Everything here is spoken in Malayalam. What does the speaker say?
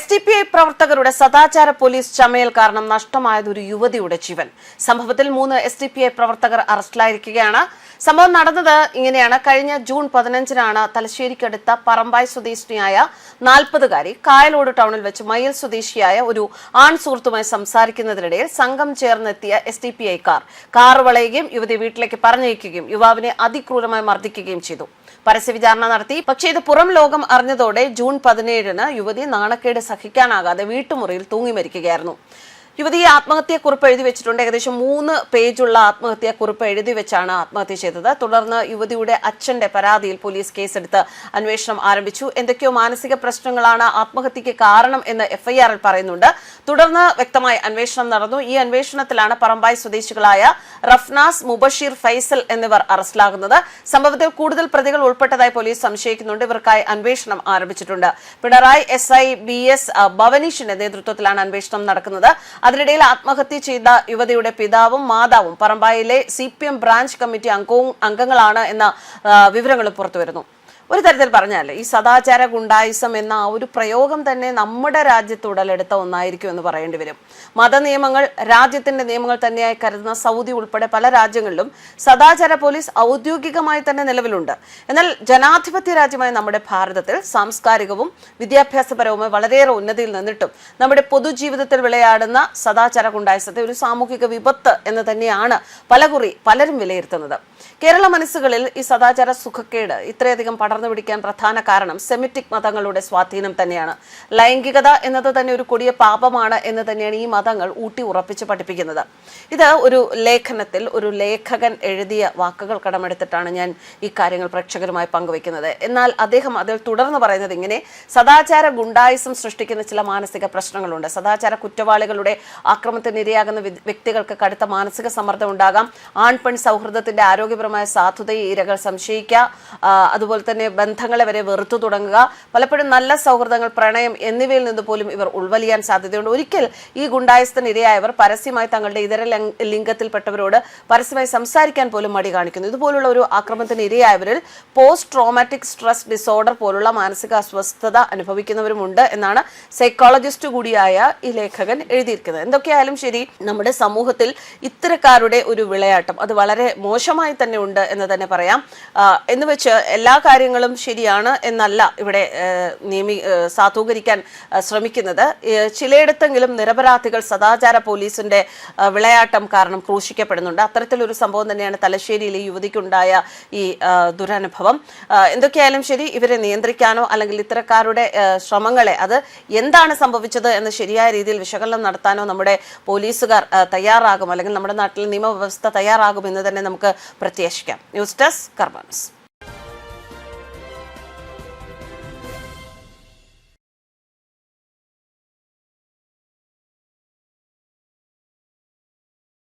എസ് ഡി പി ഐ പ്രവർത്തകരുടെ സദാചാര പോലീസ് ചമയൽ കാരണം നഷ്ടമായത് ഒരു യുവതിയുടെ ജീവൻ. സംഭവത്തിൽ മൂന്ന് എസ് ഡി പി ഐ പ്രവർത്തകർ അറസ്റ്റിലായിരിക്കുകയാണ്. സംഭവം നടന്നത് ഇങ്ങനെയാണ്. കഴിഞ്ഞ ജൂൺ പതിനഞ്ചിനാണ് തലശ്ശേരിക്കടുത്ത പറമ്പായ് സ്വദേശിനിയായ നാൽപ്പതുകാരി കായലോട് ടൗണിൽ വെച്ച് മയിൽ സ്വദേശിയായ ഒരു ആൺ സുഹൃത്തുമായി സംസാരിക്കുന്നതിനിടയിൽ സംഘം ചേർന്നെത്തിയ S D P I car car വളയുകയും യുവതി വീട്ടിലേക്ക് പറഞ്ഞയക്കുകയും യുവാവിനെ അതിക്രൂരമായി മർദ്ദിക്കുകയും ചെയ്തു. പരസ്യ വിചാരണ നടത്തി. പക്ഷേ ഇത് പുറം ലോകം അറിഞ്ഞതോടെ ജൂൺ പതിനേഴിന് യുവതി നാണക്കേട് സഹിക്കാനാകാതെ വീട്ടുമുറിയിൽ തൂങ്ങി മരിക്കുകയായിരുന്നു. യുവതി ആത്മഹത്യാക്കുറിപ്പ് എഴുതി വെച്ചിട്ടുണ്ട്. ഏകദേശം മൂന്ന് പേജുള്ള ആത്മഹത്യാക്കുറിപ്പ് എഴുതി വെച്ചാണ് ആത്മഹത്യ ചെയ്തത്. തുടർന്ന് യുവതിയുടെ അച്ഛന്റെ പരാതിയിൽ പോലീസ് കേസെടുത്ത് അന്വേഷണം ആരംഭിച്ചു. എന്തൊക്കെയോ മാനസിക പ്രശ്നങ്ങളാണ് ആത്മഹത്യക്ക് കാരണം എന്ന് എഫ്ഐആറിൽ പറയുന്നുണ്ട്. തുടർന്ന് വ്യക്തമായ അന്വേഷണം നടന്നു. ഈ അന്വേഷണത്തിലാണ് പറമ്പായി സ്വദേശികളായ റഫ്നാസ് മുബഷീർ ഫൈസൽ എന്നിവർ അറസ്റ്റിലാകുന്നത്. സംഭവത്തിൽ കൂടുതൽ പ്രതികൾ ഉൾപ്പെട്ടതായി പോലീസ് സംശയിക്കുന്നുണ്ട്. ഇവർക്കായി അന്വേഷണം ആരംഭിച്ചിട്ടുണ്ട്. Pinarayi S I B S ഭവനീഷിന്റെ നേതൃത്വത്തിലാണ് അന്വേഷണം നടക്കുന്നത്. അതിനിടയിൽ ആത്മഹത്യ ചെയ്ത യുവതിയുടെ പിതാവും മാതാവും പറമ്പായിലെ സി ബ്രാഞ്ച് കമ്മിറ്റി അംഗവും അംഗങ്ങളാണ് എന്ന വിവരങ്ങൾ പുറത്തുവരുന്നു. ഒരു തരത്തിൽ പറഞ്ഞാൽ ഈ സദാചാര ഗുണ്ടായിസം എന്ന ആ ഒരു പ്രയോഗം തന്നെ നമ്മുടെ രാജ്യത്ത് ഉടലെടുത്ത ഒന്നായിരിക്കും എന്ന് പറയേണ്ടി വരും. മതനിയമങ്ങൾ രാജ്യത്തിന്റെ നിയമങ്ങൾ തന്നെയായി കരുതുന്ന സൗദി ഉൾപ്പെടെ പല രാജ്യങ്ങളിലും സദാചാര പോലീസ് ഔദ്യോഗികമായി തന്നെ നിലവിലുണ്ട്. എന്നാൽ ജനാധിപത്യ രാജ്യമായ നമ്മുടെ ഭാരതത്തിൽ സാംസ്കാരികവും വിദ്യാഭ്യാസപരവുമായി വളരെയേറെ ഉന്നതിയിൽ നിന്നിട്ടും നമ്മുടെ പൊതുജീവിതത്തിൽ വിളയാടുന്ന സദാചാര ഗുണ്ടായിസത്തെ ഒരു സാമൂഹിക വിപത്ത് എന്ന് തന്നെയാണ് പലകുറി പലരും വിലയിരുത്തുന്നത്. കേരള മനസ്സുകളിൽ ഈ സദാചാര സുഖക്കേട് ഇത്രയധികം പടർന്നു പിടിക്കാൻ പ്രധാന കാരണം സെമിറ്റിക് മതങ്ങളുടെ സ്വാധീനം തന്നെയാണ്. ലൈംഗികത എന്നത് തന്നെ ഒരു കൊടിയ പാപമാണ് എന്ന് തന്നെയാണ് ഈ മതങ്ങൾ ഊട്ടി ഉറപ്പിച്ച് പഠിപ്പിക്കുന്നത്. ഇത് ഒരു ലേഖനത്തിൽ ഒരു ലേഖകൻ എഴുതിയ വാക്കുകൾ കടമെടുത്തിട്ടാണ് ഞാൻ ഈ കാര്യങ്ങൾ പ്രേക്ഷകരുമായി പങ്കുവെക്കുന്നത് എന്നാൽ അദ്ദേഹം അതിൽ തുടർന്ന് പറയുന്നത് ഇങ്ങനെ സദാചാര ഗുണ്ടായിസം സൃഷ്ടിക്കുന്ന ചില മാനസിക പ്രശ്നങ്ങളുണ്ട്. സദാചാര കുറ്റവാളികളുടെ ആക്രമണത്തിന് ഇരയാകുന്ന വ്യക്തികൾക്ക് കടുത്ത മാനസിക സമ്മർദ്ദം ഉണ്ടാകാം. ആൺ പെൺ സൗഹൃദത്തിന്റെ ആരോഗ്യപരമായ സാധുതയെ ഇരകൾ സംശയിക്കുക അതുപോലെ തന്നെ ബന്ധങ്ങളെ വരെ വെറുത്തു തുടങ്ങുക. പലപ്പോഴും നല്ല സൗഹൃദങ്ങൾ പ്രണയം എന്നിവയിൽ നിന്ന് പോലും ഇവർ ഉൾവലിയാൻ സാധ്യതയുണ്ട്. ഒരിക്കൽ ഈ ഗുണ്ടായസത്തിന് ഇരയായവർ പരസ്യമായി തങ്ങളുടെ ഇതര ലിംഗത്തിൽപ്പെട്ടവരോട് പരസ്യമായി സംസാരിക്കാൻ പോലും മടി കാണിക്കുന്നു. ഇതുപോലുള്ള ഒരു ആക്രമണത്തിന് ഇരയായവരിൽ പോസ്റ്റ് ട്രോമാറ്റിക് സ്ട്രെസ് ഡിസോർഡർ പോലുള്ള മാനസിക അസ്വസ്ഥത അനുഭവിക്കുന്നവരുമുണ്ട് എന്നാണ് സൈക്കോളജിസ്റ്റ് കൂടിയായ ഈ ലേഖകൻ എഴുതിയിരിക്കുന്നത്. എന്തൊക്കെയായാലും ശരി നമ്മുടെ സമൂഹത്തിൽ ഇത്തരക്കാരുടെ ഒരു വിളയാട്ടം അത് വളരെ മോശമായി തന്നെ ഉണ്ട് എന്ന് തന്നെ പറയാം. എന്ന് വെച്ച് എല്ലാ കാര്യങ്ങളും ശരിയാണ് എന്നല്ല ഇവിടെ നിയമി സാധൂകരിക്കാൻ ശ്രമിക്കുന്നത്. ചിലയിടത്തെങ്കിലും നിരപരാധികൾ സദാചാര പോലീസിന്റെ വിളയാട്ടം കാരണം ക്രൂശിക്കപ്പെടുന്നുണ്ട്. അത്തരത്തിലൊരു സംഭവം തന്നെയാണ് തലശ്ശേരിയിലെ യുവതിക്കുണ്ടായ ഈ ദുരനുഭവം. എന്തൊക്കെയായാലും ശരി ഇവരെ നിയന്ത്രിക്കാനോ അല്ലെങ്കിൽ ഇത്തരക്കാരുടെ ശ്രമങ്ങളെ അത് എന്താണ് സംഭവിച്ചത് എന്ന് ശരിയായ രീതിയിൽ വിശകലനം നടത്താനോ നമ്മുടെ പോലീസുകാർ തയ്യാറാകും. അല്ലെങ്കിൽ നമ്മുടെ നാട്ടിൽ നിയമവ്യവസ്ഥ തയ്യാറാകും എന്ന് തന്നെ നമുക്ക് പ്രത്യാശിക്കാം. News desk കർബാൻസ്